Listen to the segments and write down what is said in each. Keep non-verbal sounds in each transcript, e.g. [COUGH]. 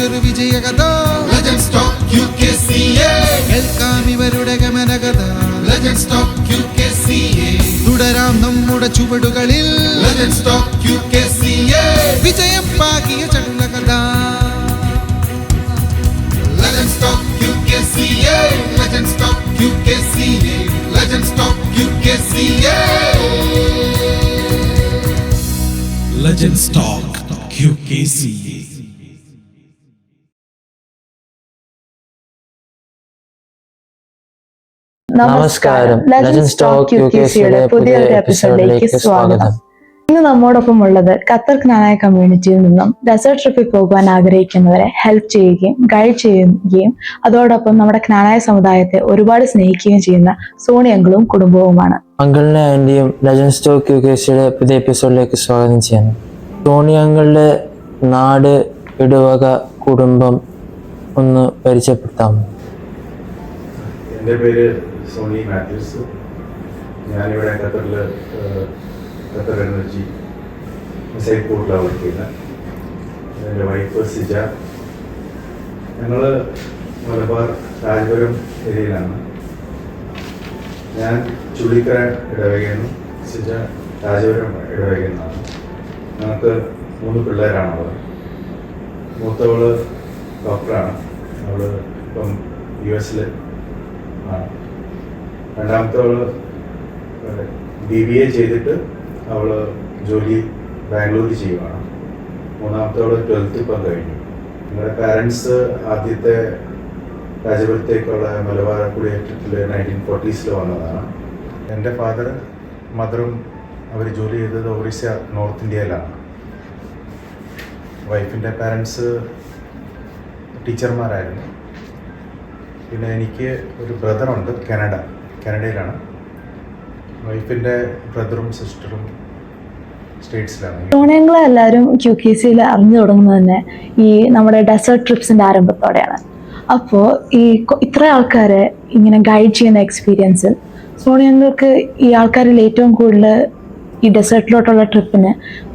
പുതിയൊരു വിജയകഥ. കേൾക്കാം ഇവരുടെ ഗമനകഥ. തുടരാം നമ്മുടെ ചുവടുകളിൽ. വിജയം പാകിയ ചടുലകഥ Legend Talk QKCA. Legend Talk QKCA. Legend Talk QKCA. Legends Talk QKCA. നമസ്കാരം. ലെജൻസ് ടോക്ക് യു കെ സിയുടെ പുതിയൊരു എപ്പിസോഡിലേക്ക് സ്വാഗതം. ഇന്ന് നമ്മോടൊപ്പം ഉള്ളത് ഖത്തർ ജ്ഞാനായ കമ്മ്യൂണിറ്റിയിൽ നിന്നും ഡെസേർട്ട് ട്രിപ്പിൽ പോകുവാൻ ആഗ്രഹിക്കുന്നവരെ ഹെൽപ്പ് ചെയ്യുകയും ഗൈഡ് ചെയ്യുകയും അതോടൊപ്പം നമ്മുടെ ജ്ഞാനായ സമുദായത്തെ ഒരുപാട് സ്നേഹിക്കുകയും ചെയ്യുന്ന സോണി അങ്കിളും കുടുംബവുമാണ്. അങ്കിളിനെ ആന്റിയും ലെജൻസ് ടോക്ക് യു കെ സിയുടെ പുതിയ എപ്പിസോഡിലേക്ക് സ്വാഗതം ചെയ്യുന്നു. സോണി അങ്കിളുടെ നാട് ഇടവക കുടുംബം ഒന്ന് പരിചയപ്പെടുത്താമോ? എന്റെ പേര് സോണി മാത്യൂസ് ഞാനിവിടെ ഖത്തറിൽ ഖത്തർ എനർജി മിസൈൽ പോർട്ടിലാണ് വർക്ക് ചെയ്യുന്നത് എന്റെ വൈഫ് സിജ. ഞങ്ങൾ മലബാർ രാജപുരം ഏരിയയിലാണ്. ഞാൻ ചുള്ളിക്കര ഇടവകയെന്നും സിജ രാജപുരം ഇടവകയെന്നാണ് ഞങ്ങൾക്ക് മൂന്ന് പിള്ളേരാണുള്ളത്. മൂത്തവൾ ഡോക്ടറാണ്. അവൾ ഇപ്പം യു എസിൽ ആണ്. രണ്ടാമത്തവൾ ബി ബി എ ചെയ്തിട്ട് അവൾ ജോലി ബാംഗ്ലൂരിൽ ചെയ്യുവാണ്. മൂന്നാമത്തെ അവൾ ട്വൽത്ത് ഇപ്പം കഴിഞ്ഞു. ഞങ്ങളുടെ പാരൻസ് ആദ്യത്തെ രാജപുരത്തേക്കുള്ള മലബാർ കുടിയേറ്റത്തിൽ നയന്റീൻ ഫോർട്ടീസിൽ വന്നതാണ്. എന്റെ ഫാദർ മദറും അവർ ജോലി ചെയ്തത് ഒറീസ നോർത്ത് ഇന്ത്യയിലാണ്. വൈഫിന്റെ പാരൻസ് ടീച്ചർമാരായിരുന്നു. പിന്നെ എനിക്ക് ഒരു ബ്രദറുണ്ട് കാനഡ. കാനഡയിലാണ്. വൈഫിന്റെ ബ്രദറും സിസ്റ്ററും സ്റ്റേറ്റ്സിലാണ്. അങ്കിളെ എല്ലാവരും ക്യു കെ സിയിൽ അറിഞ്ഞു തുടങ്ങുന്നത് തന്നെ ഈ നമ്മുടെ ഡെസേർട്ട് ട്രിപ്സിന്റെ ആരംഭത്തോടെയാണ്. അപ്പോൾ ഈ ഇത്ര ആൾക്കാരെ ഇങ്ങനെ ഗൈഡ് ചെയ്യുന്ന എക്സ്പീരിയൻസിൽ അങ്കിൾക്ക് ഈ ആൾക്കാരിൽ ഏറ്റവും കൂടുതൽ ഈ ഡെസേർട്ടിലോട്ടുള്ള ട്രിപ്പിന്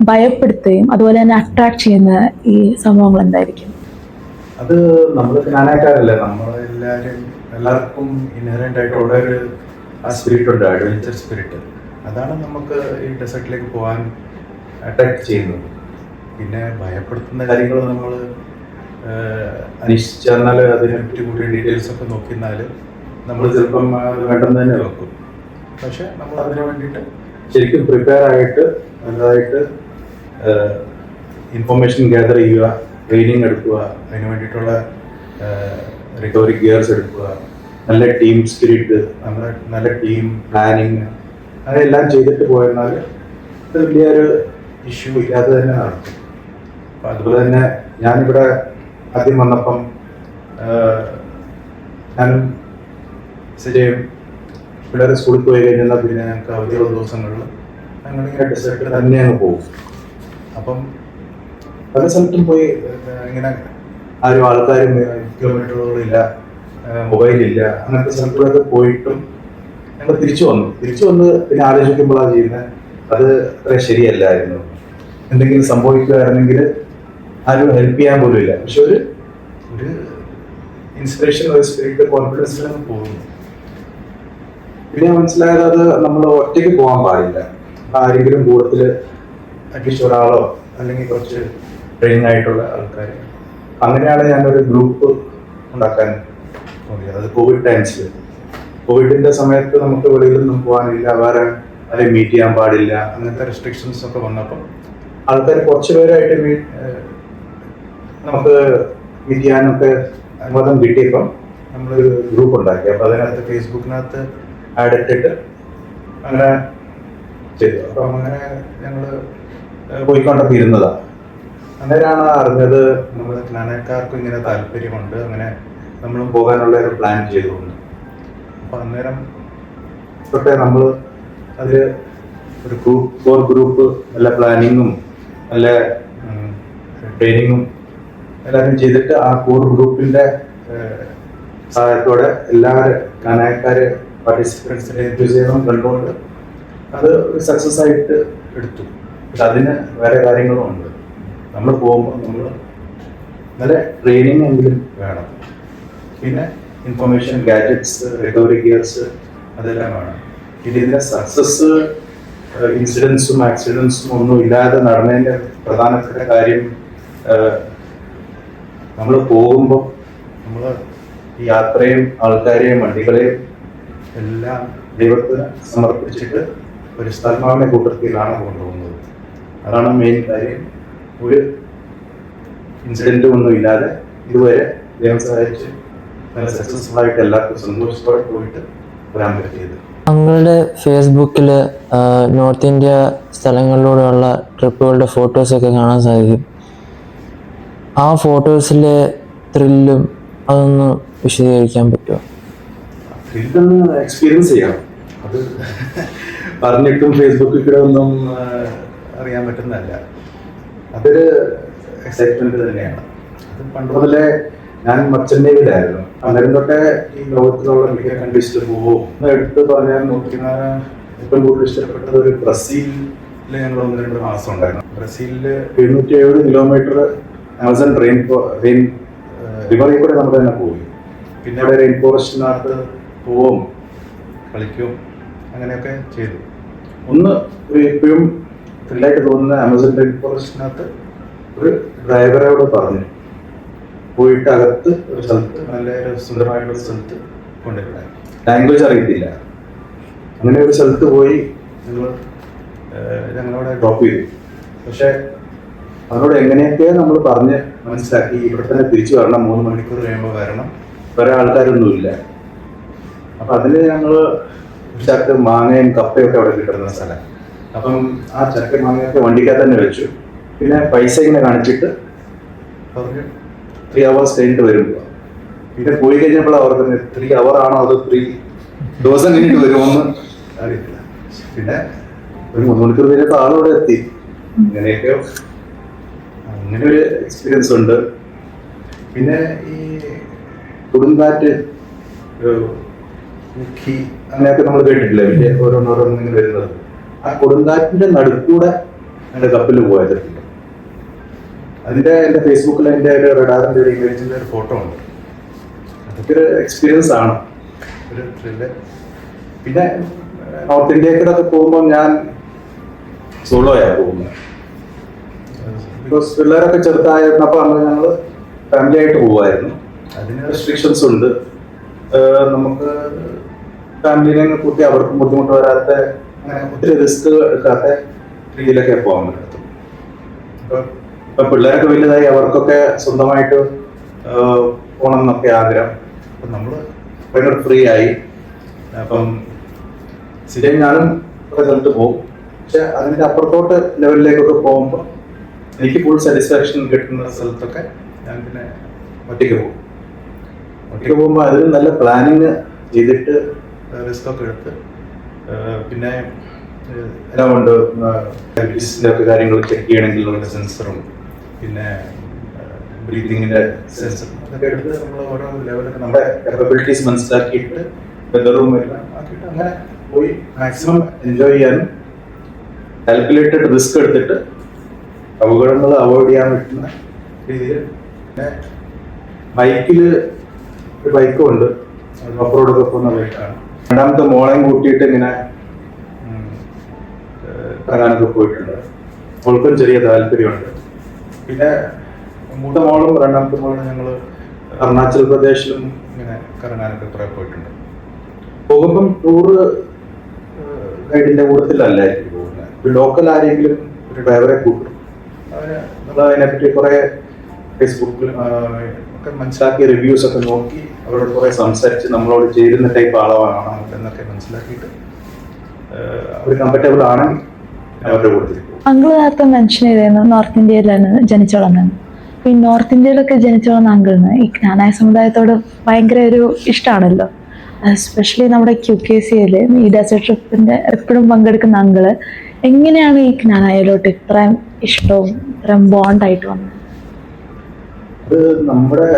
ഭയപ്പെടുത്തുകയും അതുപോലെ തന്നെ അട്രാക്ട് ചെയ്യുന്ന ഈ സംഭവങ്ങൾ എന്തായിരിക്കും? അത് നമ്മൾ ജ്ഞാനക്കാരല്ല നമ്മളെല്ലാവരും എല്ലാവർക്കും ഇൻഹറന്റ് ആയിട്ടുള്ള ഒരു ആ സ്പിരിറ്റ് ഉണ്ട് അഡ്വഞ്ചർ സ്പിരിറ്റ് അതാണ് നമുക്ക് ഈ ഡെസേർട്ടിലേക്ക് പോകാൻ അട്രാക്ട് ചെയ്യുന്നത്. പിന്നെ ഭയപ്പെടുത്തുന്ന കാര്യങ്ങൾ നമ്മൾ അന്വേഷിച്ചെന്നാൽ അതിനെപ്പറ്റി കൂടുതൽ ഡീറ്റെയിൽസ് ഒക്കെ നോക്കിയെന്നാൽ നമ്മൾ ചിലപ്പം അത് വേണ്ടെന്ന് തന്നെ വെക്കും പക്ഷെ നമ്മൾ അതിനു വേണ്ടിയിട്ട് ശരിക്കും പ്രിപ്പയർ ആയിട്ട് നല്ലതായിട്ട് ഇൻഫർമേഷൻ ഗ്യാദർ ചെയ്യുക ട്രെയിനിങ് എടുക്കുക അതിന് വേണ്ടിയിട്ടുള്ള റിക്കവറി ഗിയർസ് എടുക്കുക. നല്ല ടീം സ്പിരിറ്റ് നമ്മുടെ നല്ല ടീം പ്ലാനിങ് എല്ലാം ചെയ്തിട്ട് പോയെന്നാൽ അത് വലിയൊരു ഇഷ്യൂ ഇല്ലാതെ തന്നെ നടക്കും. അപ്പം അതുപോലെ തന്നെ ഞാനിവിടെ ആദ്യം വന്നപ്പം ഞാനും ശരിയും പിള്ളേർ സ്കൂളിൽ പോയി കഴിഞ്ഞാൽ പിന്നെ ഞങ്ങൾക്ക് അവധിയുള്ള ദിവസങ്ങളിൽ ഞങ്ങളിങ്ങനെ ഡെസേർട്ടിൽ തന്നെ അങ്ങ് പോകും. അപ്പം പല സ്ഥലത്തും പോയി ഇങ്ങനെ ആരും ആൾക്കാരും കിലോമീറ്ററുകളില്ല മൊബൈലില്ല അങ്ങനത്തെ സ്ഥലത്തിലൊക്കെ പോയിട്ടും ഞങ്ങൾ തിരിച്ചു വന്നു. തിരിച്ചു വന്ന് പിന്നെ ആലോചിക്കുമ്പോഴാണ് ചെയ്യുന്നത് അത് അത്ര ശരിയല്ലായിരുന്നു. എന്തെങ്കിലും സംഭവിക്കുകയായിരുന്നെങ്കിൽ ആരും ഹെൽപ്പ് ചെയ്യാൻ പോലും ഇല്ല. പക്ഷെ ഒരു ഒരു ഇൻസ്പിറേഷൻ ഒരു സ്പിരിറ്റ് കോൺഫിഡൻസിലാണ് പോകുന്നു. പിന്നെ മനസ്സിലായത് അത് നമ്മൾ ഒറ്റയ്ക്ക് പോകാൻ പാടില്ല. ആരെങ്കിലും കൂട്ടത്തിൽ അറ്റ്ലീസ്റ്റ് ഒരാളോ അല്ലെങ്കിൽ കുറച്ച് ട്രെയിനിങ് ആയിട്ടുള്ള ആൾക്കാർ അങ്ങനെയാണ് ഞാനൊരു ഗ്രൂപ്പ് ഉണ്ടാക്കാൻ നോക്കിയത് അത് കോവിഡ് ടൈംസിൽ കോവിഡിന്റെ സമയത്ത് നമുക്ക് വെളിയിലൊന്നും പോകാനില്ല വേറെ ആരെയും മീറ്റ് ചെയ്യാൻ പാടില്ല അങ്ങനത്തെ റെസ്ട്രിക്ഷൻസ് ഒക്കെ വന്നപ്പോൾ ആൾക്കാർ കുറച്ച് പേരായിട്ട് നമുക്ക് മീറ്റ് ചെയ്യാനൊക്കെ അനുവാദം കിട്ടിയപ്പം നമ്മളൊരു ഗ്രൂപ്പ് ഉണ്ടാക്കി. അപ്പോൾ അതിനകത്ത് ഫേസ്ബുക്കിനകത്ത് ആഡ് ഇട്ടിട്ട് അങ്ങനെ ചെയ്തു. അപ്പം അങ്ങനെ ഞങ്ങൾ പോയിക്കൊണ്ടൊക്കെ ഇരുന്നതാണ് അങ്ങനെയാണ് അറിഞ്ഞത് നമ്മുടെ ക്ലാനക്കാർക്കും ഇങ്ങനെ താല്പര്യമുണ്ട്. അങ്ങനെ നമ്മളും പോകാനുള്ള ഒരു പ്ലാൻ ചെയ്തുകൊണ്ട്. അപ്പം അന്നേരം തൊട്ടേ നമ്മൾ അതിൽ ഒരു ഗ്രൂപ്പ് കോർ ഗ്രൂപ്പ് നല്ല പ്ലാനിങ്ങും നല്ല ട്രെയിനിങ്ങും എല്ലാവരും ചെയ്തിട്ട് ആ കോർ ഗ്രൂപ്പിന്റെ സഹായത്തോടെ എല്ലാവരും കാനായക്കാരെ പാർട്ടിസിപ്പൻസിനെ എന്തുചെയ്യണം കണ്ടുകൊണ്ട് അത് സക്സസ് ആയിട്ട് എടുത്തു. അതിന് വേറെ കാര്യങ്ങളും ഉണ്ട്. നമ്മൾ പോകുമ്പോൾ നമ്മൾ നല്ല ട്രെയിനിങ് എങ്കിലും വേണം. പിന്നെ ഇൻഫർമേഷൻ ഗാഡ്ജറ്റ്സ് റിക്കവറി ഗിയർസ് അതെല്ലാം വേണം. പിന്നെ ഇതിന്റെ സക്സസ് ഇൻസിഡൻസും ആക്സിഡൻസും ഒന്നും ഇല്ലാതെ നടന്നതിന്റെ പ്രധാനപ്പെട്ട കാര്യം നമ്മൾ പോകുമ്പോൾ നമ്മൾ യാത്രയും ആൾക്കാരെയും വണ്ടികളെയും എല്ലാം ദൈവത്തിന് സമർപ്പിച്ചിട്ട് ഒരു സ്ഥലമാവിനെ കൂട്ടത്തിലാണ് കൊണ്ടുപോകുന്നത്. അതാണ് മെയിൻ കാര്യം. ഒരു ഇൻസിഡന്റും ഒന്നും ഇല്ലാതെ ഇതുവരെ ദൈവം സഹായിച്ച് നല്ല സക്സസ്ഫുൾ ആയിട്ട് എല്ലാവർക്കും സന്തോഷത്തോടെ പോയിട്ട് വരാൻ പറ്റിയത്. താങ്കളുടെ ഫേസ്ബുക്കിൽ നോർത്ത് ഇന്ത്യ സ്ഥലങ്ങളിലൂടെയുള്ള ട്രിപ്പുകളുടെ ഫോട്ടോസൊക്കെ കാണാൻ സാധിക്കും. ആ ഫോട്ടോസിലെ ത്രില്ലും അതൊന്ന് വിശദീകരിക്കാൻ പറ്റുമോ? ത്രില്ലൊന്ന് എക്സ്പീരിയൻസ് ചെയ്യാം. അത് [LAUGHS] പറഞ്ഞിട്ടും ഫേസ്ബുക്കിൽ കൂടെ ഒന്നും അറിയാൻ പറ്റുന്നതല്ല. അതൊരു എക്സൈറ്റ്മെന്റ് തന്നെയാണ്. അത് പണ്ട് മുതലേ ഞാൻ നേവിയിലായിരുന്നു അന്നേരം തൊട്ടേ ഈ ലോകത്തിലുള്ള മിക്ക കൺട്രീസിൽ പോകും എടുത്ത് പറയാൻ നോക്കിയാൽ ഏറ്റവും കൂടുതൽ ഇഷ്ടപ്പെട്ടത് ഒരു ബ്രസീലിൽ ഞങ്ങൾ ഒന്ന് രണ്ട് മാസം ഉണ്ടായിരുന്നു. ബ്രസീലിൽ എഴുന്നൂറ്റി എഴുപത് കിലോമീറ്റർ ആമസോൺ റെയിൻ റെയിൻ റിവറിൽ കൂടെ നമ്മൾ തന്നെ പോയി. പിന്നെ അവിടെ റെയിൻ ഫോറസ്റ്റിനകത്ത് പോവും കളിക്കും അങ്ങനെയൊക്കെ ചെയ്തു. ഒന്ന് ഇപ്പോഴും ത്രില്ലായിട്ട് തോന്നുന്ന ആമസോൺ ഡെഡ് ഫോറസ്റ്റിനകത്ത് ഒരു ഡ്രൈവറോട് പറഞ്ഞു. പോയിട്ട് അകത്ത് ഒരു സ്ഥലത്ത് നല്ല ഒരു സുന്ദരമായിട്ടുള്ള സ്ഥലത്ത് കൊണ്ടുവരാൻ ലാംഗ്വേജ് അറിയത്തില്ല. അങ്ങനെ ഒരു സ്ഥലത്ത് പോയി ഞങ്ങൾ ഞങ്ങളവിടെ ഡ്രോപ്പ് ചെയ്തു. പക്ഷെ അവരോട് എങ്ങനെയൊക്കെ നമ്മൾ പറഞ്ഞ് മനസ്സിലാക്കി ഇവിടെ തന്നെ തിരിച്ചു വരണം. മൂന്ന് മണിക്കൂർ കഴിയുമ്പോൾ വരണം. വേറെ ആൾക്കാരൊന്നുമില്ല. അപ്പൊ അതിന് ഒരു ചക്ക മാങ്ങയും കപ്പയൊക്കെ അവിടെ കിട്ടുന്ന സ്ഥലം. അപ്പം ആ ചരക്ക് മാങ്ങയൊക്കെ വണ്ടിക്കകത്ത് തന്നെ വെച്ചു. പിന്നെ പൈസ ഇങ്ങനെ കാണിച്ചിട്ട് പറഞ്ഞു ത്രീ അവേഴ്സ് കഴിഞ്ഞിട്ട് വരും. പിന്നെ പോയി കഴിഞ്ഞപ്പോൾ അവർ തന്നെ ത്രീ അവർ ആണോ അത് ത്രീ ദിവസം കഴിഞ്ഞിട്ട് വരുമോന്ന്? അറിയില്ല പിന്നെ ഒരു മൂന്ന് മണിക്കൂർ കഴിഞ്ഞപ്പോൾ ആളോടെ എത്തി. അങ്ങനെയൊക്കെ അങ്ങനെ ഒരു എക്സ്പീരിയൻസ് ഉണ്ട്. പിന്നെ ഈ കൊടുങ്കാറ്റ് അങ്ങനെയൊക്കെ നമ്മൾ കേട്ടിട്ടില്ലേ? ഓരോന്നോരോന്ന് ഇങ്ങനെ വരുന്നത്. ആ കൊടുങ്കാറ്റിന്റെ നടുക്കൂടെ എന്റെ കപ്പിൽ പോയത്. അതിന്റെ എന്റെ ഫേസ്ബുക്കിൽ എന്റെ ഒരു റഡാറിന്റെ ഒരു ഇമേജിന്റെ ഒരു ഫോട്ടോ ഉണ്ട്. അതൊക്കെ ഒരു എക്സ്പീരിയൻസ് ആണ്. ഒരു ത്രില്ല് പിന്നെ നോർത്ത് ഇന്ത്യക്കൊക്കെ പോകുമ്പോൾ ഞാൻ സോളോ സോളോയാണ് പോകുന്നത്. ബിക്കോസ് പിള്ളേരൊക്കെ ചെറുതായിരുന്നപ്പോൾ അന്ന് ഞങ്ങൾ ഫാമിലി ആയിട്ട് പോവായിരുന്നു. അതിന് റെസ്ട്രിക്ഷൻസ് ഉണ്ട്. നമുക്ക് ഫാമിലിനെ കൂട്ടി അവർക്കും ബുദ്ധിമുട്ട് വരാത്ത ഒത്തിരി റിസ്ക് എടുക്കാത്ത രീതിയിലൊക്കെ പോകാൻ പറ്റും ഇപ്പൊ പിള്ളേരൊക്കെ വലുതായി അവർക്കൊക്കെ സ്വന്തമായിട്ട് പോകണം എന്നൊക്കെ ആഗ്രഹം. അപ്പൊ നമ്മൾ ഭയങ്കര ഫ്രീ ആയി. അപ്പം സ്ഥിരം ഞാനും സ്ഥലത്ത് പോകും. പക്ഷെ അതിന്റെ അപ്പുറത്തോട്ട് ലെവലിലേക്കൊക്കെ പോകുമ്പോൾ എനിക്ക് ഫുൾ സാറ്റിസ്ഫാക്ഷൻ കിട്ടുന്ന സ്ഥലത്തൊക്കെ ഞാൻ പിന്നെ ഒറ്റയ്ക്ക് പോകും. ഒറ്റയ്ക്ക് പോകുമ്പോൾ അതിൽ നല്ല പ്ലാനിങ് ചെയ്തിട്ട് റിസ്ക് ഒക്കെ എടുത്ത് പിന്നെ എല്ലാം ഉണ്ട്. ഒക്കെ കാര്യങ്ങൾ ചെക്ക് ചെയ്യണമെങ്കിൽ ഉള്ള സെൻസറും പിന്നെ ബ്രീതിങ്ങിന്റെ സെൻസറും അതൊക്കെ എടുത്ത് നമ്മൾ ഓരോ ലെവലൊക്കെ നമ്മുടെ കപ്പബിലിറ്റീസ് മനസ്സിലാക്കിയിട്ട് വെതറും എല്ലാം ആക്കിയിട്ട് അങ്ങനെ പോയി മാക്സിമം എൻജോയ് ചെയ്യാനും കാൽക്കുലേറ്റഡ് റിസ്ക് എടുത്തിട്ട് അപകടങ്ങൾ അവോയ്ഡ് ചെയ്യാൻ പറ്റുന്ന രീതിയിൽ പിന്നെ ബൈക്കിൽ ഒരു ബൈക്കും ഉണ്ട്. ഓഫ് റോഡൊക്കെ പോകുന്ന ബൈക്കാണ് രണ്ടാമത്തെ മോളെയും കൂട്ടിയിട്ട് ഇങ്ങനെ ഏഹ്, പോയിട്ടുണ്ട്. അവൾക്കും ചെറിയ താല്പര്യമുണ്ട്. പിന്നെ മൂത്ത മോളും രണ്ടാമത്തെ മോളും ഞങ്ങൾ അരുണാചൽ പ്രദേശിലും ഇങ്ങനെ കറങ്ങാനൊക്കെ കുറെ പോയിട്ടുണ്ട്. പോകുമ്പം ടൂറ് ഗൈഡിന്റെ കൂട്ടത്തിലല്ലായിരിക്കും പോകുന്നത്. ലോക്കൽ ആരെങ്കിലും ഒരു ഡ്രൈവറെ കൂട്ടും. അവന് നമ്മൾ അതിനെപ്പറ്റി കുറെ ഫേസ്ബുക്കിൽ ഒക്കെ മനസ്സിലാക്കിയ റിവ്യൂസ് ഒക്കെ നോക്കി അവരോട് കുറെ സംസാരിച്ച് നമ്മളോട് ചേരുന്ന ടൈപ്പ് ആളാണോ എന്നൊക്കെ മനസ്സിലാക്കിയിട്ട് അവർ കംഫർട്ടബിൾ ആണെങ്കിൽ അവരുടെ കൂട്ടത്തിൽ അങ്കിൾ നേരത്തെ മെൻഷൻ ചെയ്തിരുന്നു നോർത്ത് ഇന്ത്യയിലാണ് ജനിച്ചു വളർന്നത് ഈ നോർത്ത് ഇന്ത്യയിലൊക്കെ ജനിച്ചു വളർന്ന അങ്കിളിന് ഈ ജ്ഞാനായ സമുദായത്തോട് ഭയങ്കര ഒരു ഇഷ്ടമാണല്ലോ എസ്പെഷ്യലി നമ്മുടെ ക്യു കെ സിയിൽ ഈ ഡെസേർട്ട് ട്രിപ്പിന്റെ എപ്പോഴും പങ്കെടുക്കുന്ന അങ്കിൾ എങ്ങനെയാണ് ഈ ജ്ഞാനായയിലോട്ട് ഇത്രയും ഇഷ്ടവും ഇത്രയും ബോണ്ടായിട്ട് വന്നത്? അത് നമ്മുടെ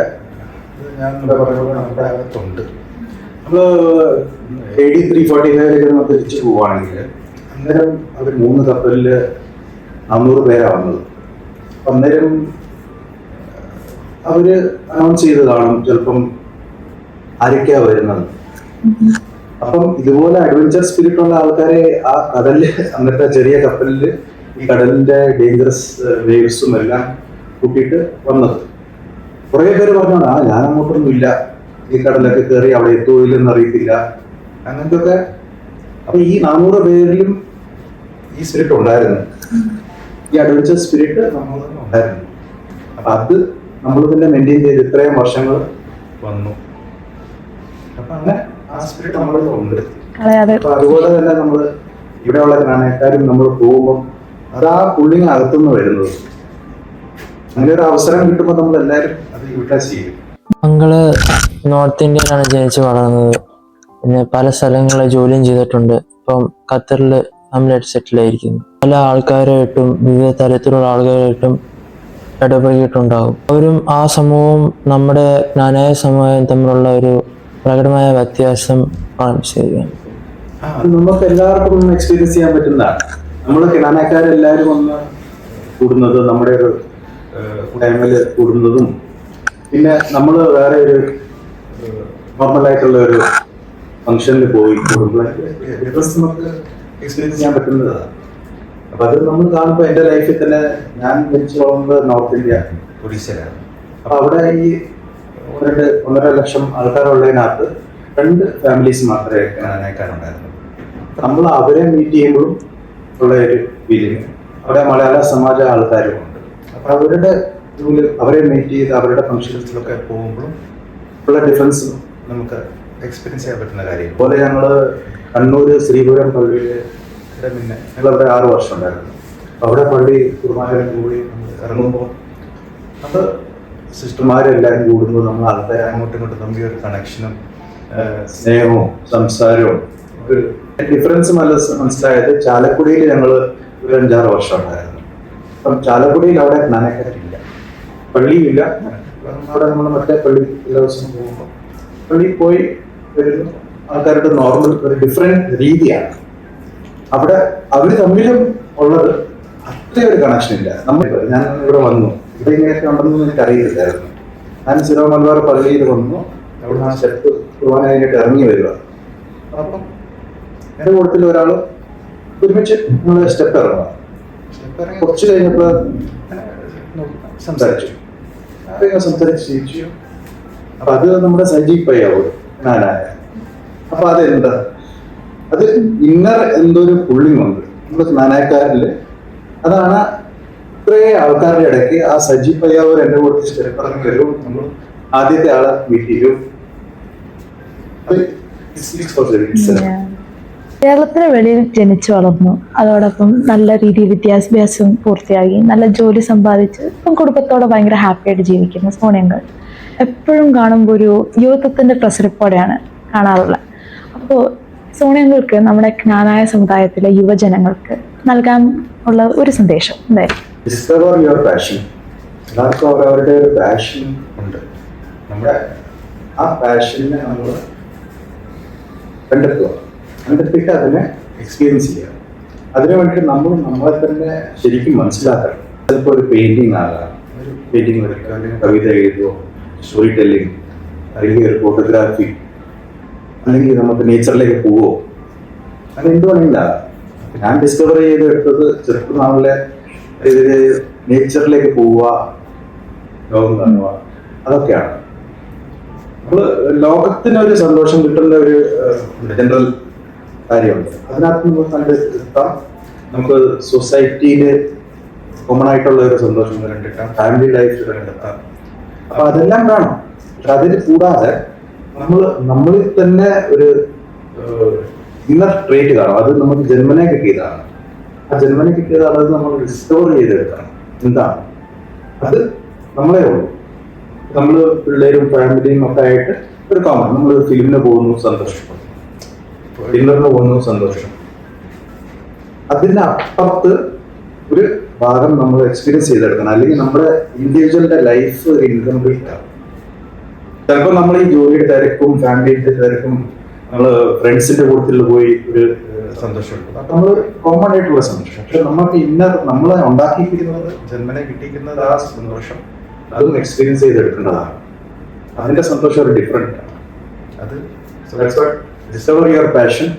ഞാൻ ഇവിടെ നമ്മുടെ അകത്തുണ്ട്. നമ്മൾ എ ഡി ത്രീ ഫോർട്ടി ഫൈവിലേക്ക് നമ്മൾ തിരിച്ചു പോവുകയാണെങ്കിൽ അന്നേരം അവർ മൂന്ന് കപ്പലിൽ നാനൂറ് പേരാണ് വന്നത്. അന്നേരം അവർ അനൗൺസ് ചെയ്ത് കാണും ചിലപ്പം ആരൊക്കെയാ വരുന്നത്. അപ്പം ഇതുപോലെ അഡ്വഞ്ചർ സ്പിരിറ്റ് ഉള്ള ആൾക്കാരെ ആ കടലിൽ അന്നത്തെ ചെറിയ കപ്പലിൽ ഈ കടലിന്റെ ഡേഞ്ചറസ് വേവ്സും എല്ലാം കൂട്ടിയിട്ട് വന്നത്. കുറെ പേര് പറഞ്ഞാണ് ആ ഞാൻ അങ്ങോട്ടൊന്നും ഇല്ല. ഈ കടലൊക്കെ കയറി അവിടെ എത്തുമോ ഇല്ലെന്ന് അറിയത്തില്ല. അങ്ങനത്തെ അപ്പൊ ഈ നാനൂറ് പേരിലും ഈ സ്പിരിറ്റ് ഉണ്ടായിരുന്നു. ഈ അഡ്വഞ്ചർ സ്പിരിറ്റ് നമ്മൾ ഉണ്ടായിരുന്നു. അപ്പൊ അത് നമ്മൾ തന്നെ മെയിന്റെയിൻ ചെയ്ത് ഇത്രയും വർഷങ്ങൾ വന്നു. അപ്പൊ അങ്ങനെ ആ സ്പിരിറ്റ് നമ്മൾ ഉണ്ട് അപ്പൊ അതുപോലെ തന്നെ നമ്മൾ ഇവിടെയുള്ള നാണയക്കാരും നമ്മൾ പോകുമ്പോൾ അത് ആ പുള്ളിങ് അകത്തുനിന്ന് വരുന്നത്. അങ്ങനെ ഒരു അവസരം കിട്ടുമ്പോൾ നമ്മൾ എല്ലാവരും അത് യൂട്ടിലൈസ് ചെയ്യും. ഞങ്ങൾ നോർത്ത് ഇന്ത്യയിലാണ് ജനിച്ചു വളർന്നത്. പിന്നെ പല സ്ഥലങ്ങളിൽ ജോലിയും ചെയ്തിട്ടുണ്ട്. ഇപ്പം ഖത്തറിൽ നമ്മളായിട്ട് സെറ്റിൽ ആയിരിക്കുന്നു പല ആൾക്കാരായിട്ടും വിവിധ തരത്തിലുള്ള ആൾക്കാരായിട്ടും ഇടപഴകിയിട്ടുണ്ടാകും അവരും ആ സമൂഹവും നമ്മുടെ ജ്ഞാനായ സമൂഹവും തമ്മിലുള്ള ഒരു പ്രകടമായ വ്യത്യാസം കാണിച്ചിരിക്കുകയാണ് നമുക്ക് എല്ലാവർക്കും ഒന്ന് എക്സ്പീരിയൻസ് ചെയ്യാൻ പറ്റുന്നതാണ് നമ്മൾ കിണാനക്കാരെല്ലാവരും ഒന്ന് കൂടുന്നത് നമ്മുടെ ഒരു ടൈമിൽ കൂടുന്നതും പിന്നെ നമ്മൾ വേറെ ഒരു നോർമൽ ആയിട്ടുള്ള ഒരു ഫംഗ്ഷനിൽ പോയി ഡിഫറൻസ് നമുക്ക് എക്സ്പീരിയൻസ് ചെയ്യാൻ പറ്റുന്നതാണ് അപ്പൊ അത് നമ്മൾ കാണുമ്പോൾ എന്റെ ലൈഫിൽ തന്നെ ഞാൻ ജനിച്ചു വളർന്നത് നോർത്ത് ഇന്ത്യ ഒഡീഷയിലാണ് അപ്പൊ അവിടെ ഈ രണ്ട് ഒന്നര ലക്ഷം ആൾക്കാരുള്ളതിനകത്ത് രണ്ട് ഫാമിലീസ് മാത്രമേ കാണാനായിട്ടുണ്ടായിരുന്നു നമ്മൾ അവരെ മീറ്റ് ചെയ്യുമ്പോഴും ഉള്ള ഒരു ഫീലിംഗ് അവിടെ മലയാള സമാജ ആൾക്കാരും ഉണ്ട്. അപ്പൊ അവരുടെ അവരെ മീറ്റ് ചെയ്ത് അവരുടെ ഫംഗ്ഷൻസിലൊക്കെ പോകുമ്പോഴും ഉള്ള ഡിഫറൻസ് നമുക്ക് എക്സ്പീരിയൻസ് ചെയ്യാൻ പറ്റുന്ന കാര്യം. അതുപോലെ ഞങ്ങൾ കണ്ണൂര് ശ്രീപുരം പള്ളിയിൽ പിന്നെ ഞങ്ങളവിടെ ആറ് വർഷം ഉണ്ടായിരുന്നു. അവിടെ പള്ളി കുർബാനയും കൂടി നമ്മൾ ഇറങ്ങുമ്പോൾ അത് സിസ്റ്റർമാരെല്ലാവരും കൂടുമ്പോൾ നമ്മൾ ആൾക്കാരെ അങ്ങോട്ടും ഇങ്ങോട്ടും തമ്മിൽ ഒരു കണക്ഷനും സ്നേഹവും സംസാരവും ഒരു ഡിഫറൻസ് മനസ്സിലായത് ചാലക്കുടിയിൽ ഞങ്ങൾ ഒരു അഞ്ചാറ് വർഷം ഉണ്ടായിരുന്നു. അപ്പം ചാലക്കുടിയിൽ അവിടെ നനക്കാരില്ല. പള്ളിയില്ല. അവിടെ നമ്മൾ മറ്റേ പള്ളി എല്ലാ ദിവസവും പോകുമ്പോൾ പള്ളിയിൽ പോയി വരുന്നു ആൾക്കാരുടെ നോർമൽ ഒരു ഡിഫറെന്റ് രീതിയാണ്. അവിടെ അവർ തമ്മിലും ഉള്ളത് അത്രയൊരു ഒരു കണക്ഷൻ ഇല്ല. നമ്മൾ ഞാൻ ഇവിടെ വന്നു. ഇവിടെ ഇങ്ങനെയൊക്കെ ഉണ്ടെന്ന് എനിക്ക് അറിയില്ലായിരുന്നു. ഞാൻ സിനോ മലബാർ പള്ളിയിൽ വന്നു. അവിടെ ആ ശരത്ത് കുർബാന കഴിഞ്ഞിട്ട് ഇറങ്ങി വരിക. അപ്പം എന്റെ കൂട്ടത്തിൽ ഒരാൾ ഒരുമിച്ച് നമ്മൾ സ്റ്റെപ്പ് ഇറങ്ങുക. സ്റ്റെപ്പ് ഇറങ്ങി കുറച്ച് കഴിഞ്ഞപ്പോൾ സംസാരിച്ചു. സംസാരിച്ച്. ചിരിച്ചു അപ്പൊ അത് നമ്മുടെ സജീവ് പയ്യാവൂർ ഞാനായ അപ്പൊ അതെന്താ? അത് ഇന്നർ എന്തോ ഒരു പുള്ളിങ് ഉണ്ട്. നമ്മുടെ നാനായക്കാരിൽ അതാണ് ഇത്രേ ആൾക്കാരുടെ ഇടയ്ക്ക് ആ സജി പയ്യാവൂർ എന്റെ കൂടെ സ്ഥിരപ്പറങ്ങി വരും നമ്മൾ ആദ്യത്തെ ആളെ മീറ്റ് ചെയ്യും. കേരളത്തിന് വെളിയിൽ ജനിച്ചു വളർന്നു. അതോടൊപ്പം നല്ല രീതിയിൽ വിദ്യാഭ്യാസം പൂർത്തിയാക്കി നല്ല ജോലി സമ്പാദിച്ച് ഇപ്പം കുടുംബത്തോടെ ഭയങ്കര ഹാപ്പി ആയിട്ട് ജീവിക്കുന്ന. സോണിയങ്ങൾ എപ്പോഴും കാണുമ്പോൾ ഒരു യുവത്വത്തിന്റെ പ്രസരിപ്പോടെയാണ് കാണാറുള്ളത്. അപ്പോൾ സോണിയങ്ങൾക്ക് നമ്മുടെ ജ്ഞാനായ സമുദായത്തിലെ യുവജനങ്ങൾക്ക് നൽകാൻ ഉള്ള ഒരു സന്ദേശം എന്തായാലും എല്ലാവർക്കും അവരവരുടെ ഒരു പാഷൻ ഉണ്ട്. നമ്മുടെ ആ പാഷനെ നമ്മൾ കണ്ടെത്തുക. കണ്ടെത്തിയിട്ട് അതിനെ എക്സ്പീരിയൻസ് ചെയ്യുക. അതിനു വേണ്ടിയിട്ട് നമ്മൾ നമ്മളെ തന്നെ ശരിക്കും മനസ്സിലാക്കണം. ചിലപ്പോൾ ഒരു പെയിന്റിങ് ആകാം ഒരു പെയിന്റിങ് വരയ്ക്കുക അല്ലെങ്കിൽ കവിത എഴുതുകയോ സ്റ്റോറി ടെല്ലിങ് അല്ലെങ്കിൽ ഒരു ഫോട്ടോഗ്രാഫി അല്ലെങ്കിൽ നമുക്ക് നേച്ചറിലേക്ക് പോവോ? അങ്ങനെ എന്ത് വേണമെങ്കിലും ആകാം. ഞാൻ ഡിസ്കവർ ചെയ്ത് എടുത്തത് ചെറുപ്പനാളിലെ ഇതിൽ നേച്ചറിലേക്ക് പോവുക ലോകം കാണുക അതൊക്കെയാണ്. നമ്മൾ ലോകത്തിന് ഒരു സന്തോഷം കിട്ടുന്ന ഒരു ജനറൽ കാര്യമുണ്ട്. അതിനകത്ത് നമുക്ക് കണ്ടെത്താം. നമുക്ക് സൊസൈറ്റിയിൽ കോമൺ ആയിട്ടുള്ള ഒരു സന്തോഷം കണ്ടെത്താം. ഫാമിലി ലൈഫ് കണ്ടെത്താം. അപ്പൊ അതെല്ലാം വേണം പക്ഷെ അതിന് കൂടാതെ നമ്മൾ നമ്മളിൽ തന്നെ ഒരു ഇന്നർ ട്രേറ്റ് കാണും അത് നമുക്ക് ജന്മനെ കിട്ടിയതാണ്. ആ ജന്മനെ കിട്ടിയതാണ് അത് നമ്മൾ ഡിസ്കവർ ചെയ്തെടുക്കണം. എന്താണ്? അത് നമ്മളെ ഉള്ളൂ. നമ്മൾ പിള്ളേരും ഫാമിലിയും ഒക്കെ ആയിട്ട് ഒരു കോമൺ നമ്മൾ ഫിലിമിന് പോകുന്നു സന്തോഷം. ഡിന്നറിന് പോകുന്നു സന്തോഷം. അതിനപ്പുറത്ത് ഒരു ഭാഗം നമ്മൾ എക്സ്പീരിയൻസ് ചെയ്തെടുക്കണം. അല്ലെങ്കിൽ നമ്മുടെ ഇൻഡിവിജ്വലിന്റെ ലൈഫ് ഇൻകംപ്ലീറ്റ് ആവും ചിലപ്പോൾ നമ്മൾ ഈ ജോലിയുടെ തിരക്കും ഫാമിലിയുടെ തിരക്കും നമ്മൾ ഫ്രണ്ട്സിന്റെ കൂട്ടത്തിൽ പോയി ഒരു സന്തോഷമുണ്ട്. നമ്മൾ കോമൺ ആയിട്ടുള്ള സന്തോഷം. പക്ഷെ നമുക്ക് ഇന്ന നമ്മൾ ഉണ്ടാക്കിയിരിക്കുന്നത് ജന്മനെ കിട്ടിയിരിക്കുന്നത് ആ സന്തോഷം അതും എക്സ്പീരിയൻസ് ചെയ്തെടുക്കേണ്ടതാണ്. അതിന്റെ സന്തോഷം ഒരു ഡിഫറെന്റ് ആണ്. അത് discover your passion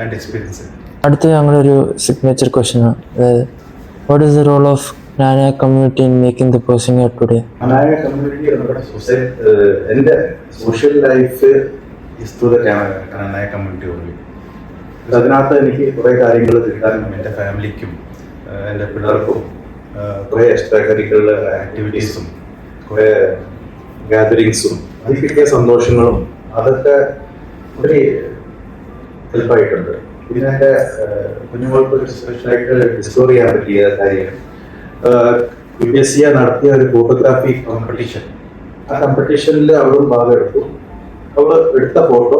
and experience അടുത്ത ഞങ്ങളൊരു സിഗ്നേച്ചർ ക്വസ്റ്റ്യൻ ആണ്. അതായത് what is the role of Nana community in making the person you today Anaya community നമ്മുടെ സൊസൈറ്റി എന്റെ സോഷ്യൽ ലൈഫ് അനായ കമ്മ്യൂണിറ്റി ഓൺലി അതിനകത്ത് എനിക്ക് കുറേ കാര്യങ്ങൾ കിട്ടാനും എന്റെ ഫാമിലിക്കും എന്റെ പിള്ളേർക്കും കുറേ എക്സ്ട്രാ കരിക്കുലർ ആക്ടിവിറ്റീസും കുറേ ഗാദറിങ്സും അതിൽ കിട്ടിയ സന്തോഷങ്ങളും അതൊക്കെ ഒത്തിരി ഹെൽപ്പായിട്ടുണ്ട് ഏഹ് കുഞ്ഞുങ്ങൾക്ക് ഒരു സ്പെഷ്യലായിട്ട് ഡിസ്കവർ ചെയ്യാൻ പറ്റിയ കാര്യം യു എസ് സി നടത്തിയ ഒരു ഫോട്ടോഗ്രാഫി കോമ്പറ്റീഷൻ ആ കോമ്പറ്റീഷനിൽ അവളും ഭാഗമെടുത്തു അവൾ എടുത്ത ഫോട്ടോ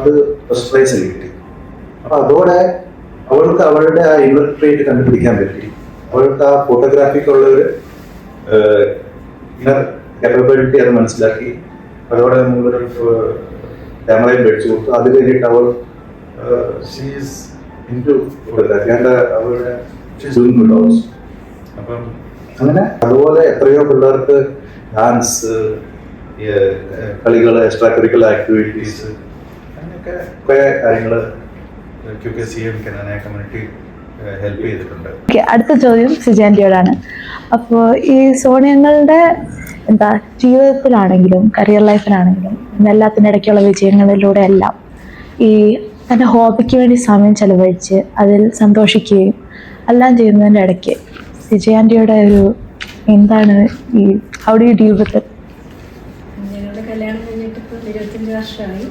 അത് ഫസ്റ്റ് പ്രൈസ് കിട്ടി. അപ്പൊ അതോടെ അവൾക്ക് അവളുടെ ആ ഇൻവെർട്രേറ്റ് കണ്ടുപിടിക്കാൻ പറ്റി. അവൾക്ക് ആ ഫോട്ടോഗ്രാഫിക്കുള്ള ഒരു കേപ്പബിലിറ്റി അത് മനസ്സിലാക്കി. അതോടെ നമ്മളൊരു ക്യാമറയും മേടിച്ചു കൊടുത്തു. അത് കഴിഞ്ഞിട്ട് അവൾ ഷീസ് ഇൻ ടു ഫോട്ടോഗ്രാഫി അവരുടെ അപ്പം അങ്ങനെ? അതുപോലെ എത്രയോ പിള്ളേർക്ക് ഡാൻസ് കളികൾ എക്സ്ട്രാ കരിക്കുലർ ആക്ടിവിറ്റീസ് അങ്ങനെയൊക്കെ കുറേ കാര്യങ്ങൾ ക്യു കെ സി എം കനാന കമ്മ്യൂണിറ്റി ഹെൽപ്പ് ചെയ്തിട്ടുണ്ട്. ഓക്കെ അടുത്ത ചോദ്യം സിജാന്റിയോടാണ് അപ്പോൾ ഈ സോണിയങ്ങളുടെ എന്താ ജീവിതത്തിലാണെങ്കിലും കരിയർ ലൈഫിലാണെങ്കിലും എല്ലാത്തിനിടയ്ക്കുള്ള ഇടയ്ക്കുള്ള വിജയങ്ങളിലൂടെ എല്ലാം ഈ തന്റെ ഹോബിക്ക് വേണ്ടി സമയം ചെലവഴിച്ച് അതിൽ സന്തോഷിക്കുകയും എല്ലാം ചെയ്യുന്നതിന്റെ ഇടയ്ക്ക് വിജയാന്റെയുടെ ഒരു എന്താണ് ഈ how do you deal with വർഷമായി.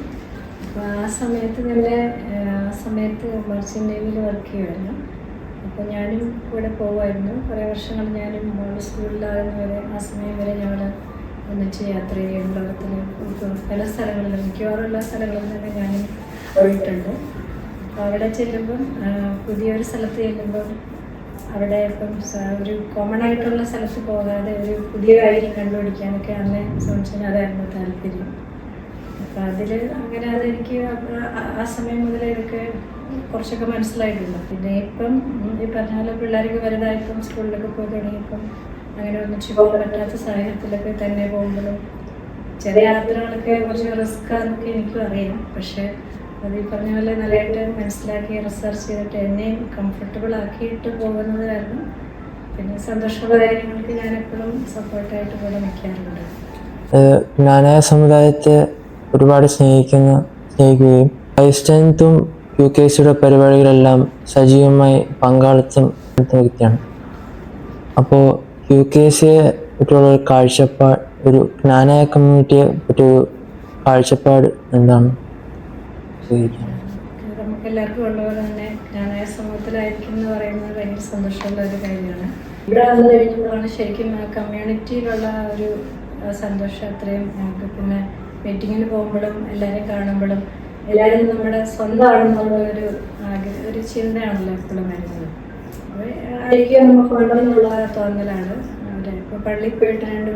അപ്പോൾ ആ സമയത്ത് തന്നെ ആ സമയത്ത് മർച്ചന്റ് നേവിയിൽ വർക്ക് ചെയ്യുമായിരുന്നു അപ്പോൾ ഞാനും കൂടെ പോകുമായിരുന്നു കുറേ വർഷങ്ങൾ ഞാനും മോളുടെ സ്കൂളിലാകുന്ന വരെ ആ സമയം വരെ ഞങ്ങൾ ഒന്നിച്ച് യാത്ര ചെയ്യും ലോകത്തിൽ പല സ്ഥലങ്ങളിലും മിക്കവാറും എല്ലാ സ്ഥലങ്ങളിലും തന്നെ ഞാനും പോയിട്ടുണ്ട് അവിടെ ചെല്ലുമ്പം പുതിയൊരു സ്ഥലത്ത് ചെല്ലുമ്പം അവിടെ ഇപ്പം ഒരു കോമൺ ആയിട്ടുള്ള സ്ഥലത്ത് പോകാതെ ഒരു പുതിയ കാര്യം കണ്ടുപിടിക്കാനൊക്കെ അന്ന് സംശയം അതായിരുന്നു താല്പര്യം. അപ്പം അതിൽ അങ്ങനെ അതെനിക്ക് ആ- സമയം മുതൽ ഇതൊക്കെ കുറച്ചൊക്കെ മനസ്സിലായിട്ടുണ്ട് പിന്നെ ഇപ്പം ഈ പറഞ്ഞ പോലെ പിള്ളേർക്ക് വലുതായപ്പം സ്കൂളിലൊക്കെ പോയി തുടങ്ങിയപ്പം അങ്ങനെ ഒന്നിച്ച് പോകാൻ പറ്റാത്ത സാഹചര്യത്തിലൊക്കെ തന്നെ പോകുമ്പോഴും ചെറിയ യാത്രകളൊക്കെ കുറച്ച് റിസ്ക് ആണെന്നൊക്കെ എനിക്കും അറിയാം. പക്ഷേ അത് ഈ പറഞ്ഞ പോലെ നല്ലതായിട്ട് മനസ്സിലാക്കി റിസർച്ച് ചെയ്തിട്ട് എന്നെയും കംഫർട്ടബിൾ ആക്കിയിട്ട് പോകുന്നത് കാരണം പിന്നെ സന്തോഷമുള്ള കാര്യങ്ങൾക്ക് ഞാൻ എപ്പോഴും സപ്പോർട്ടായിട്ട് കൂടെ നിൽക്കാറുണ്ട്. നാനായ സമുദായത്തെ ഒരുപാട് സ്നേഹിക്കുന്ന സ്നേഹിക്കുകയും ക്രൈസ്ത്യൻത്തും യു കെ സിയുടെ പരിപാടികളെല്ലാം സജീവമായി പങ്കാളിത്തം എടുത്ത വ്യക്തിയാണ്. അപ്പോൾ യു കെ സിയെ പറ്റിയുള്ള ഒരു കാഴ്ചപ്പാട് ഒരു ജ്ഞാനായ കമ്മ്യൂണിറ്റിയെ പറ്റിയൊരു കാഴ്ചപ്പാട് എന്താണ്? നമുക്ക് എല്ലാവർക്കും ഉള്ള പോലെ തന്നെ ഞാനായ സമൂഹത്തിലായിരിക്കും എന്ന് പറയുന്നത് ഭയങ്കര സന്തോഷമുള്ള ഒരു കാര്യമാണ്. ഇവിടെ വന്നു കഴിഞ്ഞപ്പോഴാണ് ശരിക്കും കമ്മ്യൂണിറ്റിയിലുള്ള ഒരു സന്തോഷം അത്രയും. ഞങ്ങൾക്ക് പിന്നെ മീറ്റിങ്ങിന് പോകുമ്പോഴും എല്ലാവരെയും കാണുമ്പോഴും എല്ലാവരും നമ്മുടെ സ്വന്തമാണെന്നുള്ള ഒരു ആഗ്ര- ഒരു ചിന്തയാണല്ലോ എപ്പോഴും വരുന്നത്. ആയിരിക്കും നമുക്ക് ഉണ്ടെന്നുള്ള തോന്നലാണ്. ഇപ്പോൾ പള്ളിയിൽ പോയിട്ട് രണ്ട്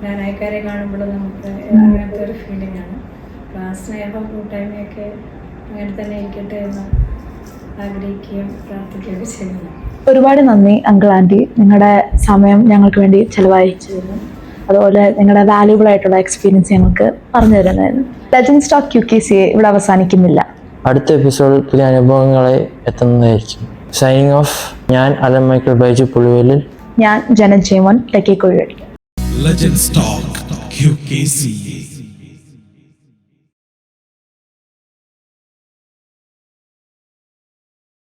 ജ്ഞാനായക്കാരെ കാണുമ്പോഴും നമുക്ക് അങ്ങനത്തെ ഒരു ഫീലിംഗ് ആണ്. സ്നേഹം കൂട്ടായ്മയൊക്കെ അങ്ങനെ തന്നെ ഇരിക്കട്ടെ എന്ന് ആഗ്രഹിക്കുകയും പ്രാർത്ഥിക്കുകയൊക്കെ ചെയ്യുന്നു. ഒരുപാട് നന്ദി അങ്കിൾ ആന്റി നിങ്ങളുടെ സമയം ഞങ്ങൾക്ക് വേണ്ടി ചെലവഴിച്ചിരുന്നു. അതുപോലെ നിങ്ങളുടെ വാല്യൂബിൾ ആയിട്ടുള്ള എക്സ്പീരിയൻസ് ഞങ്ങൾക്ക് പറഞ്ഞു തരുന്നതായിരുന്നു. Legends talk U K C ഇവിടെ അവസാനിക്കുന്നില്ല. അടുത്ത എപ്പിസോഡിൽ പുതിയ അനുഭവങ്ങളെ എത്തുന്നതായിരിക്കും. സൈനിങ് ഓഫ് ഞാൻ അലൻ മൈക്കിൾ ബൈജു പുളിവേലിൽ ഞാൻ Janajeevan Thekkekozhi Legends K QKCA.